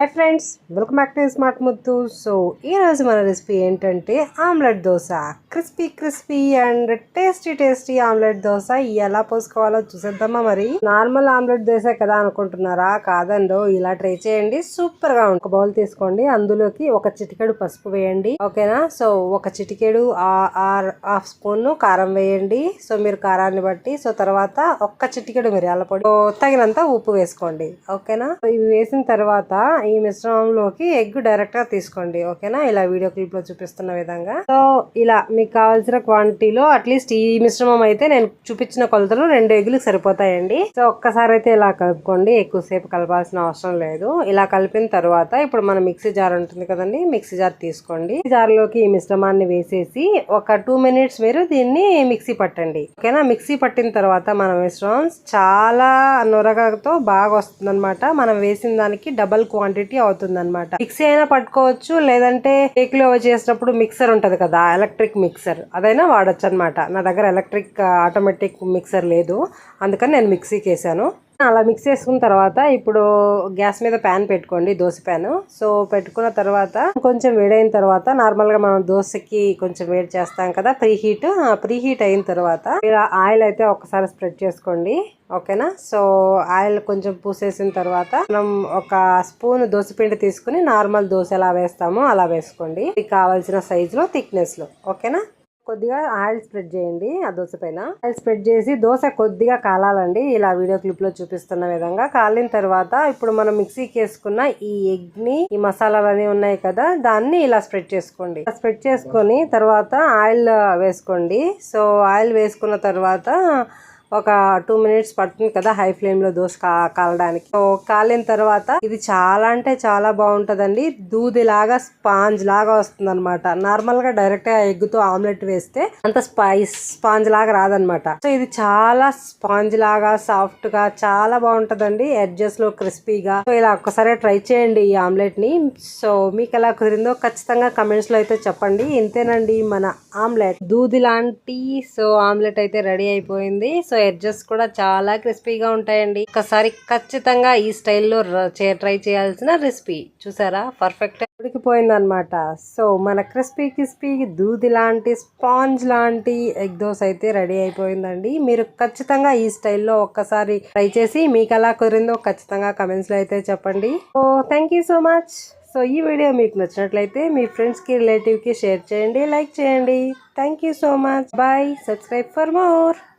Hi friends welcome back to smart Muddu so ఈ రోజు మన రెసిపీ ఏంటంటే omelette dosa. Crispy crispy and tasty tasty omelette dosa ఎలా పోసుకోవాలో చూసేద్దామా మరి? నార్మల్ ఆమ్లెట్ దోశ కదా అనుకుంటున్నారా? కాదండో ఇలా ట్రై చేయండి. సూపర్గా ఒక బౌల్ తీసుకోండి. అందులోకి ఒక చిటికెడు పసుపు వేయండి. ఓకేనా? సో ఒక చిటికెడు ఆర్ హాఫ్ స్పూన్ కారం వేయండి. సో మీరు కారాన్ని బట్టి. సో తర్వాత ఒక్క చిటికెడు మిరియాల పొడి. తగినంత ఉప్పు వేసుకోండి. ఓకేనా? ఇవి వేసిన తర్వాత ఈ మిశ్రమంలోకి ఎగ్ డైరెక్ట్గా తీసుకోండి. ఓకేనా? ఇలా వీడియో క్లిప్లో చూపిస్తున్న విధంగా. సో ఇలా మీకు కావాల్సిన క్వాంటిటీలో అట్లీస్ట్ ఈ మిశ్రమం అయితే నేను చూపించిన కొలతలు రెండు ఎగ్గులు సరిపోతాయండి. సో ఒక్కసారి అయితే ఇలా కలుపుకోండి. ఎక్కువసేపు కలపాల్సిన అవసరం లేదు. ఇలా కలిపిన తర్వాత ఇప్పుడు మన మిక్సీ జార్ ఉంటుంది కదండి మిక్సీ జార్ తీసుకోండి. జార్లోకి జార్లోకి ఈ మిశ్రమాన్ని వేసేసి ఒక టూ మినిట్స్ మీరు దీన్ని మిక్సీ పట్టండి. ఓకేనా? మిక్సీ పట్టిన తర్వాత మన మిశ్రమం చాలా నొరగతో బాగా వస్తుంది మనం వేసిన దానికి డబల్ క్వాంటిటీ అవుతుంది అనమాట మిక్సీ అయినా పట్టుకోవచ్చు లేదంటే కేక్లు చేసినప్పుడు మిక్సర్ ఉంటది కదా ఎలక్ట్రిక్ మిక్సర్ అదైనా వాడచ్చు అనమాట నా దగ్గర ఎలక్ట్రిక్ ఆటోమేటిక్ మిక్సర్ లేదు. అందుకని నేను మిక్సీకి వేసాను అలా మిక్స్ చేసుకున్న తర్వాత ఇప్పుడు గ్యాస్ మీద ప్యాన్ పెట్టుకోండి దోశ ప్యాన్ సో పెట్టుకున్న తర్వాత కొంచెం వేడైన తర్వాత నార్మల్గా మనం దోశకి కొంచెం వేడి చేస్తాం కదా ప్రీ హీట్ ప్రీ హీట్ అయిన తర్వాత ఆయిల్ అయితే ఒకసారి స్ప్రెడ్ చేసుకోండి ఓకేనా సో ఆయిల్ కొంచెం పూసేసిన తర్వాత మనం ఒక స్పూన్ దోశపిండి తీసుకుని నార్మల్ దోశ ఎలా వేస్తామో అలా వేసుకోండి. మీకు కావాల్సిన సైజులో థిక్నెస్లో ఓకేనా కొద్దిగా ఆయిల్ స్ప్రెడ్ చేయండి ఆ దోశ పైన. ఆయిల్ స్ప్రెడ్ చేసి దోశ కొద్దిగా కాలాలండి. ఇలా వీడియో క్లిప్లో చూపిస్తున్న విధంగా కాలిన తర్వాత ఇప్పుడు మనం మిక్సీకి వేసుకున్న ఈ ఎగ్ని ఈ మసాలాలన్నీ ఉన్నాయి కదా దాన్ని ఇలా స్ప్రెడ్ చేసుకోండి. స్ప్రెడ్ చేసుకొని తర్వాత ఆయిల్ వేసుకోండి. సో ఆయిల్ వేసుకున్న తర్వాత ఒక టూ మినిట్స్ పడుతుంది కదా హై ఫ్లేమ్లో దోశ కాలడానికి. సో కాలిన తర్వాత ఇది చాలా అంటే చాలా బాగుంటదండి. దూదిలాగా స్పాంజ్ లాగా వస్తుంది అనమాట నార్మల్గా డైరెక్ట్ ఆమ్లెట్ వేస్తే అంత స్పైస్ స్పాంజ్ లాగా రాదనమాట సో ఇది చాలా స్పాంజ్ లాగా సాఫ్ట్గా చాలా బాగుంటదండి. ఎడ్జెస్లో క్రిస్పీగా సో ఇలా ఒక్కసారి ట్రై చేయండి ఈ ఆమ్లెట్ని సో మీకు ఎలా కుదిరిందో ఖచ్చితంగా కమెంట్స్లో అయితే చెప్పండి. ఇంతేనండి మన ఆమ్లెట్. దూది లాంటి సో ఆమ్లెట్ అయితే రెడీ అయిపోయింది. సో ఎడ్జెస్ కూడా చాలా క్రిస్పీగా ఉంటాయండి. ఒకసారి ఖచ్చితంగా ఈ స్టైల్లో ట్రై చేయాల్సిన రెసిపీ చూసారా? పర్ఫెక్ట్ ఉడికిపోయిందనమాట సో మన క్రిస్పీ క్రిస్పీ దూది లాంటి స్పాంజ్ లాంటి ఎగ్ దోశ అయితే రెడీ అయిపోయిందండి. మీరు ఖచ్చితంగా ఈ స్టైల్లో ఒక్కసారి ట్రై చేసి మీకు ఎలా కుదిరిందో ఖచ్చితంగా కమెంట్స్లో అయితే చెప్పండి. So thank you so much so ఈ వీడియో మీకు నచ్చినట్లయితే మీ ఫ్రెండ్స్కి రిలేటివ్కి షేర్ చేయండి లైక్ చేయండి. Thank you so much bye subscribe for more